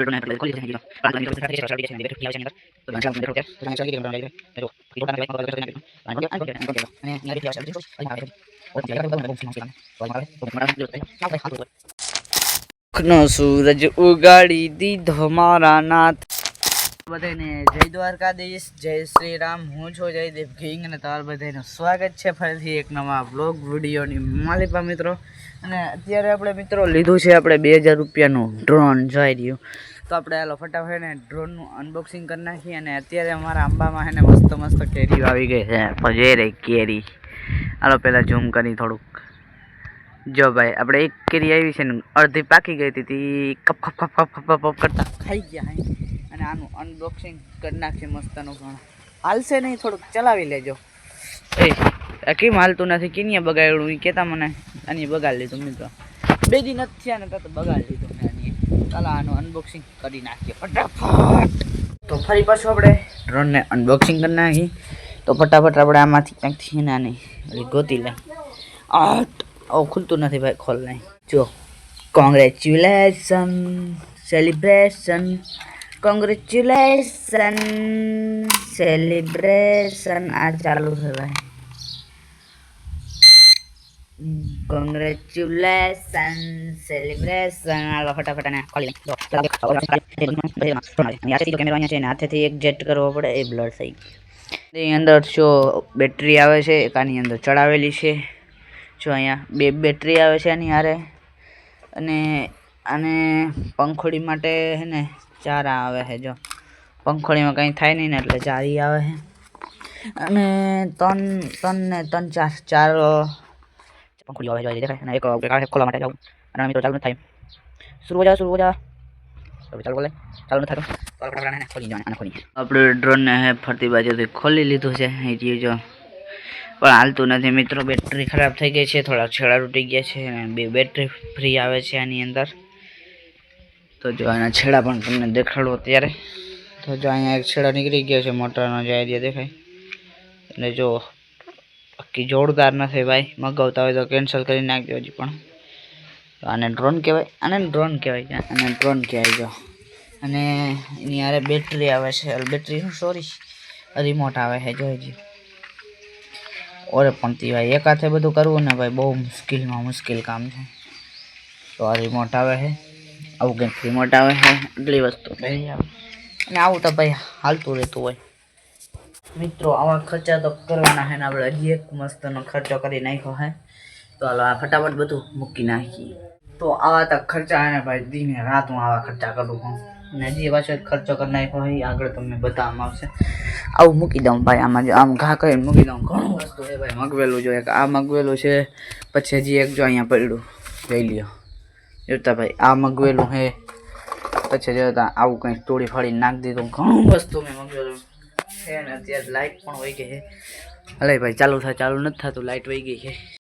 છે અંદર આવે છે તો આવે ઓકે લગા તો બહુ ફિલ્મ છે તો મારે તો મારા જો આપણે હાથ નો સૂરજ ઉગાડી દીધો મારા નાથ બધાને જય દ્વારકાધીશ, જય શ્રી રામ હું છું જયદેવ કિંગ અને તમારા બધાનું સ્વાગત છે ફરીથી એક નવા બ્લોગ વિડીયોની માલિપા મિત્રો. અને અત્યારે આપણે મિત્રો લીધું છે આપણે બે હજાર રૂપિયાનું ડ્રોન જોઈ રહ્યું. તો આપણે હાલો ફટાફટ ને ડ્રોનનું અનબોક્સિંગ કરી નાખીએ અને અત્યારે અમારા આંબામાં એને મસ્ત મસ્ત કેરીઓ આવી ગઈ છે. રે કેરી. હાલો પહેલાં ઝૂમ કરી થોડુંક. જો ભાઈ, આપણે એક કેરી આવી છે ને અડધી પાકી ગઈ હતી કપ કપ કપ કપ કપ કપ કરતા. ખાઈ ગયા અને આનું અનબોક્સિંગ કરી નાખીએ મસ્તનું પણ હાલશે નહીં, થોડુંક ચલાવી લેજો. એ કેમ હાલતું નથી? કિનિયા બગાડ્યું? એ કહેતા મને, આની બગાડી લીધું મિત્રો. બે દી નથી થયા ને તો બગાડી લીધું મેં આની. ચાલો, આનું અનબોક્સિંગ કરી નાખીએ ફટાફટ. તો ફરી પાછું આપણે ડ્રોનને અનબોક્સિંગ કરી નાખી. તો ફટાફટ આપણે આમાંથી ક્યાંકથી ને ઓલી ગોતી લઈ. આટ! ઓ ખુલતું નથી ભાઈ, ખોલ નહીં. જો કોંગ્રેચ્યુલેશન સેલિબ્રેશન કોંગ્રેચ્યુલેશન સેલિબ્રેશન આ ચાલુ છે ભાઈ કોંગ્રેચ્યુલેશન સેલિબ્રેશન આલો ફટાફટ આને ખોલી કેમેરો અહીંયા છે ને હાથેથી એક જેટ કરવો પડે એ બ્લડ થઈ એની અંદર જો બેટરી આવે છે એક આની અંદર ચડાવેલી છે જો અહીંયા બે બેટરી આવે છે આની હારે અને આને પંખોડી માટે હે ને ચારા આવે છે જો. પંખોડીમાં કંઈ થાય નહીં ને એટલે ચારી આવે છે. અને ત્રણ ત્રણ ને ત્રણ ચાર ચાર અ, આવે છે દેખાય. અને એક ખોલવા માટે જાઉં. અને મિત્રો ચાલુ થાય. શરૂ જાવ શરૂ જાવ ચાલુ બોલે. ચાલુ નથી થતું ખોલી જવાનું ખોલી આપણે ડ્રોનને ફરતી બાજુથી ખોલી લીધું છે એ જો. પણ હાલતું નથી મિત્રો. બેટરી ખરાબ થઈ ગઈ છે થોડા છેડા તૂટી ગયા છે અને બે બેટરી ફ્રી આવે છે આની અંદર. તો જો આના છેડા પણ તમને દેખાડો અત્યારે. તો જો અહીંયા એક છેડા નીકળી ગયો છે, મોટરનો જે આઈડિયા દેખાય. એટલે જો બાકી જોરદાર નથી ભાઈ, મગાવતા હોય તો કેન્સલ કરી નાખજો હજી પણ. આને ડ્રોન કહેવાય, આને ડ્રોન કહેવાય આને ડ્રોન કહેવાય જો. અને એની આરે બેટરી આવે છે બેટરી સોરી રિમોટ આવે છે જોઈજી ઓરે પણ તી ભાઈ, એક હાથે બધું કરવું ને ભાઈ, બહુ મુશ્કેલમાં મુશ્કેલ કામ છે. તો આ રિમોટ આવે છે. આવું કંઈક રિમોટ આવે છે એટલી વસ્તુ. પહેરી આવે અને આવું તો ભાઈ હાલતું રહેતું હોય. મિત્રો આવા ખર્ચા તો કરવાના છે ને આપણે હજી એક મસ્તનો ખર્ચો કરી નાખ્યો છે. તો હાલો આ ફટાફટ બધું મૂકી નાખીએ. તો આવા તો ખર્ચા ને ભાઈ દિને રાત હું આવા ખર્ચા કરું છું. અને હજી પાછો એક ખર્ચો કરી નાખ્યો હોય એ આગળ તમને બતાવવામાં આવશે. આવું મૂકી દઉં ભાઈ આમાં જો આમ ઘા કરીને મૂકી દઉં. ઘણું વસ્તુ છે ભાઈ મગવેલું જો એક આ મગવેલું છે પછી હજી એક જો અહીંયા પડ્યું. જોઈ લ્યો. જોતા ભાઈ, આ મગવેલું હે. પછી જોતા આવું કંઈક તોડી ફાડી નાખી દીધું. ઘણું વસ્તુ મેં મગવેલું. છે ને, અત્યારે લાઇટ પણ વહી ગઈ છે. હલે ભાઈ, ચાલુ થાય, ચાલુ નથી થતું લાઇટ વહી ગઈ છે.